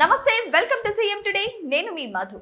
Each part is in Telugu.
నమస్తే వెల్కమ్ టు సీఎం టుడే. నేను మీ మధు.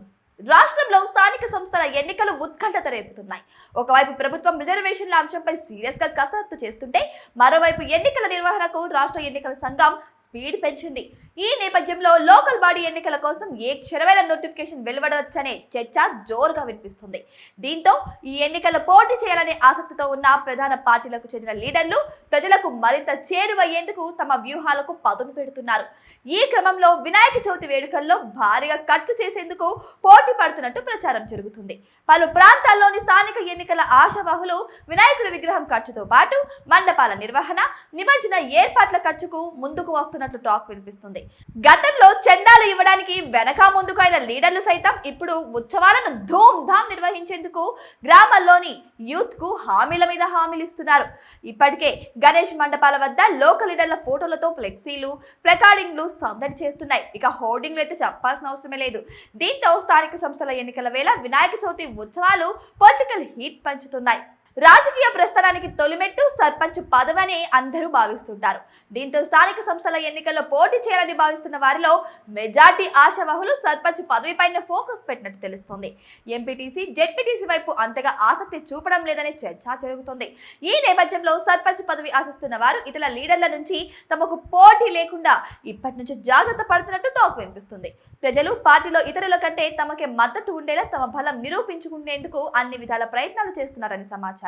రాష్ట్రంలో స్థానిక సంస్థల ఎన్నికలు ఉత్కంఠత రేపుతున్నాయి. ఒకవైపు ప్రభుత్వం రిజర్వేషన్ల అంశంపై సీరియస్గా కసరత్తు చేస్తుంటే మరోవైపు ఎన్నికల నిర్వహణకు రాష్ట్ర ఎన్నికల సంఘం స్పీడ్ పెంచింది. ఈ నేపథ్యంలో లోకల్ బాడీ ఎన్నికల కోసం ఏ క్షణమైన నోటిఫికేషన్ వెలువడవచ్చనే చర్చ జోరుగా వినిపిస్తుంది. దీంతో ఈ ఎన్నికల పోటీ చేయాలనే ఆసక్తితో ఉన్న ప్రధాన పార్టీలకు చెందిన లీడర్లు ప్రజలకు మరింత చేరువయ్యేందుకు తమ వ్యూహాలకు పదును పెడుతున్నారు. ఈ క్రమంలో వినాయక చవితి వేడుకల్లో భారీగా ఖర్చు చేసేందుకు పోటీ పడుతున్నట్టు ప్రచారం జరుగుతుంది. పలు ప్రాంతాల్లోని స్థానిక ఎన్నికల ఆశావాహులు వినాయకుడి విగ్రహం ఖర్చుతో పాటు మండపాల నిర్వహణ నిమజ్జన ఏర్పాట్ల ఖర్చుకు ముందుకు వస్తున్నట్లు టాక్ వినిపిస్తుంది. గతంలో చందాలు ఇవ్వడానికి వెనక ముందుకు అయిన లీడర్లు సైతం ఇప్పుడు ఉత్సవాలను ధూమ్ ధామ్ నిర్వహించేందుకు గ్రామాల్లోని యూత్కు హామీల మీద హామీలు ఇస్తున్నారు. ఇప్పటికే గణేష్ మండపాల వద్ద లోకల్ లీడర్ల ఫోటోలతో ఫ్లెక్సీలు ప్లకార్డింగ్లు సందడి చేస్తున్నాయి. ఇక హోర్డింగ్లు అయితే చెప్పాల్సిన అవసరమే లేదు. దీంతో స్థానిక సంస్థల ఎన్నికల వేళ వినాయక చవితి ఉత్సవాలు పొలిటికల్ హీట్ పంచుతున్నాయి. రాజకీయ ప్రస్థానానికి తొలిమెట్టు సర్పంచ్ పదవని అందరూ భావిస్తుంటారు. దీంతో స్థానిక సంస్థల ఎన్నికల్లో పోటీ చేయాలని భావిస్తున్న వారిలో మెజార్టీ ఆశావాహులు సర్పంచ్ పదవిపైన ఫోకస్ పెట్టినట్టు తెలుస్తోంది. ఎంపీటీసీ జెడ్పీటీసీ వైపు అంతగా ఆసక్తి చూపడం లేదనే చర్చ జరుగుతోంది. ఈ నేపథ్యంలో సర్పంచ్ పదవి ఆశిస్తున్న వారు ఇతర లీడర్ల నుంచి తమకు పోటీ లేకుండా ఇప్పటి నుంచి జాగ్రత్త పడుతున్నట్టు టాక్ వినిపిస్తుంది. ప్రజలు పార్టీలో ఇతరుల కంటే తమకే మద్దతు ఉండేలా తమ బలం నిరూపించుకునేందుకు అన్ని విధాల ప్రయత్నాలు చేస్తున్నారని సమాచారం.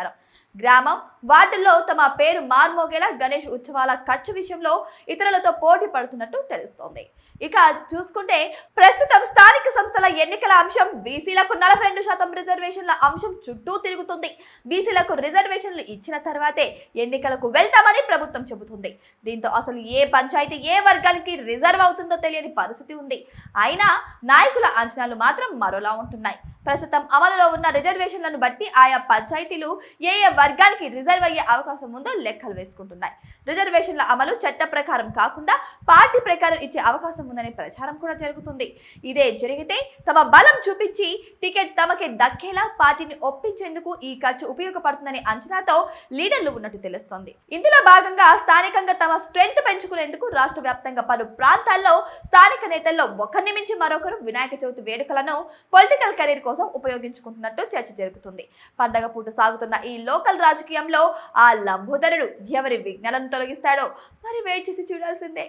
గ్రామం వార్డుల్లో తమ పేరు మార్మోగేలా గణేష్ ఉత్సవాల ఖర్చు విషయంలో ఇతరులతో పోటీ పడుతున్నట్టు తెలుస్తోంది. ఇక చూసుకుంటే ప్రస్తుతం స్థానిక సంస్థల ఎన్నికల అంశం బీసీలకు నలభై రెండు శాతం రిజర్వేషన్ల అంశం చుట్టూ తిరుగుతుంది. బీసీలకు రిజర్వేషన్లు ఇచ్చిన తర్వాతే ఎన్నికలకు వెళ్తామని ప్రభుత్వం చెబుతుంది. దీంతో అసలు ఏ పంచాయతీ ఏ వర్గానికి రిజర్వ్ అవుతుందో తెలియని పరిస్థితి ఉంది. అయినా నాయకుల అంచనాలు మాత్రం మరోలా ఉంటున్నాయి. ప్రస్తుతం అమలులో ఉన్న రిజర్వేషన్లను బట్టి ఆయా పంచాయతీలు ఏ ఏ వర్గానికి రిజర్వ్ అయ్యే అవకాశం ఉందో లెక్కలు వేసుకుంటున్నాయి. రిజర్వేషన్ల అమలు చట్ట ప్రకారం కాకుండా పార్టీ ప్రకారం ఇచ్చే అవకాశం ఉందనే ప్రచారం కూడా జరుగుతుంది. ఇదే జరిగితే తమ బలం చూపించి టికెట్ తమకే దక్కేలా పార్టీని ఒప్పించేందుకు ఈ ఖర్చు ఉపయోగపడుతుందనే అంచనాతో లీడర్లు ఉన్నట్టు తెలుస్తోంది. ఇందులో భాగంగా స్థానికంగా తమ స్ట్రెంగ్త్ పెంచుకునేందుకు రాష్ట్ర వ్యాప్తంగా పలు ప్రాంతాల్లో స్థానిక నేతల్లో ఒకరిని మించి మరొకరు వినాయక చవితి వేడుకలను పొలిటికల్ కెరీర్ కోసం ఉపయోగించుకుంటున్నట్టు చర్చ జరుగుతుంది. పండగ పూట సాగుతున్న ఈ లోకల్ రాజకీయంలో ఆ లంబోదరుడు ఎవరి విఘ్నాలను తొలగిస్తాడో మరి వెయిట్ చేసి చూడాల్సిందే.